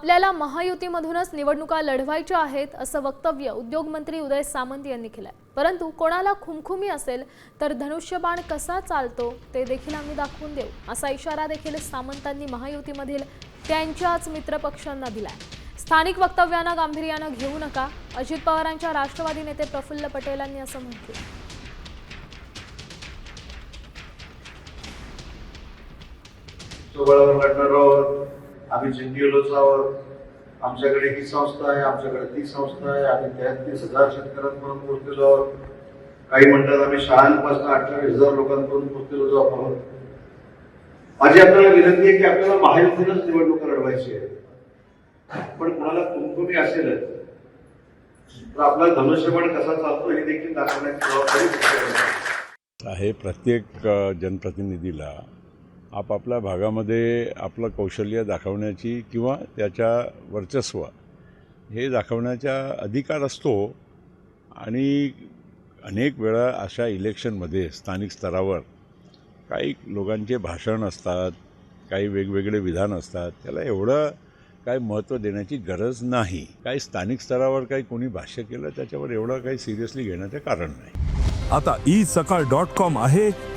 आपल्याला महायुतीमधूनच निवडणुका लढवायच्या आहेत असं वक्तव्य उद्योगमंत्री उदय सामंत यांनी केलंय. परंतु कोणाला खुमखुमी असेल तर धनुष्यबाण कसा चालतो ते देखील आम्ही दाखवून देऊ असा इशारा देखील सामंतांनी महायुतीमधील त्यांच्याच मित्रपक्षांना दिलाय. स्थानिक वक्तव्यांना गांभीर्यानं घेऊ नका अजित पवारांच्या राष्ट्रवादी नेते प्रफुल्ल पटेलांनी असं म्हटलं सोबळावर आम्ही जिंकलेलोच आहोत आमच्याकडे ही संस्था आहे आमच्याकडे ती संस्था आहे आम्ही तेहतीस हजार शेतकऱ्यांपर्यंत पोहोचलेलो आहोत. काही म्हणतात आम्ही शाळांपासून अठ्ठावीस हजार लोकांपर्यंत पोहोचलेलो जाऊ आहोत. माझी आपल्याला विनंती आहे की आपल्याला महायुतीनंच निवडणुका लढवायची आहे पण कुणाला कुमकुमी असेलच तर आपला धनुष्यबाण कसा चालतो हे देखील दाखवण्याची जबाबदारी आहे. प्रत्येक जनप्रतिनिधीला आपापल्या भागामध्ये आपलं कौशल्य दाखवण्याची किंवा त्याच्या वर्चस्व हे दाखवण्याचा अधिकार असतो. आणि अनेक वेळा अशा इलेक्शनमध्ये स्थानिक स्तरावर काही लोकांचे भाषण असतात काही वेगवेगळे विधान असतात. त्याला एवढं काही महत्त्व देण्याची गरज नाही. काही स्थानिक स्तरावर काही कोणी भाष्य केलं त्याच्यावर एवढं काही सिरियसली घेण्याचं कारण नाही. आता ई सकाळ डॉट कॉम आहे.